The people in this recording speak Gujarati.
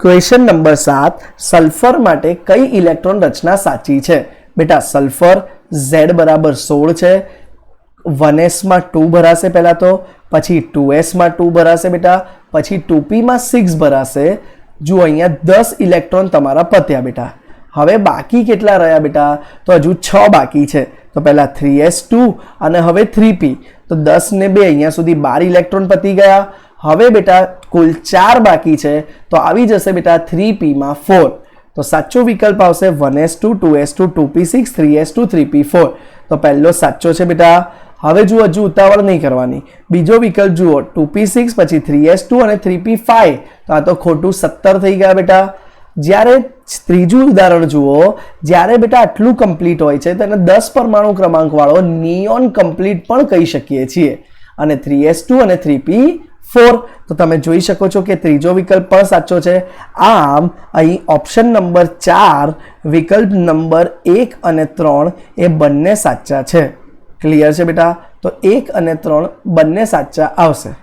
ક્વેશ્ચન નંબર સાત, સલ્ફર માટે કઈ ઇલેક્ટ્રોન રચના સાચી છે? બેટા, સલ્ફર ઝેડ બરાબર સોળ છે. વન એસમાં ટુ ભરાશે પહેલાં તો, પછી ટુ એસમાં ટુ ભરાશે બેટા, પછી ટુ પીમાં સિક્સ ભરાશે. જુઓ, અહીંયા દસ ઇલેક્ટ્રોન તમારા પત્યા બેટા. હવે બાકી કેટલા રહ્યા બેટા? તો હજુ છ બાકી છે. તો પહેલાં થ્રી એસ ટુ અને હવે થ્રી પી. તો દસ ને બે, અહીંયા સુધી બાર ઇલેક્ટ્રોન પતી ગયા. હવે બેટા, કુલ ચાર બાકી છે, તો આવી જશે બેટા થ્રી પીમાં ફોર તો સાચો વિકલ્પ આવશે one S two two S two two P six three S two three P four તો પહેલો સાચો છે બેટા. હવે જુઓ, હજુ ઉતાવળ નહીં કરવાની. બીજો વિકલ્પ જુઓ ટુ પી સિક્સ પછી થ્રી એસ ટુ અને થ્રી પી ફાઈવ તો આ તો ખોટું સત્તર થઈ ગયા બેટા. જ્યારે ત્રીજું ઉદાહરણ જુઓ, જ્યારે બેટા આટલું કમ્પ્લીટ હોય છે તેને દસ પરમાણુ ક્રમાંકવાળો નિયોન કમ્પ્લીટ પણ કહી શકીએ છીએ. અને થ્રી એસ ટુ અને થ્રી પી ફોર. તો તમે જોઈ શકો છો કે ત્રીજો વિકલ્પ પણ સાચો છે. આમ, અહીં ઓપ્શન નંબર ચાર, વિકલ્પ નંબર એક અને ત્રણ એ બંને સાચા છે. ક્લિયર છે બેટા? તો એક અને ત્રણ બંને સાચા આવશે.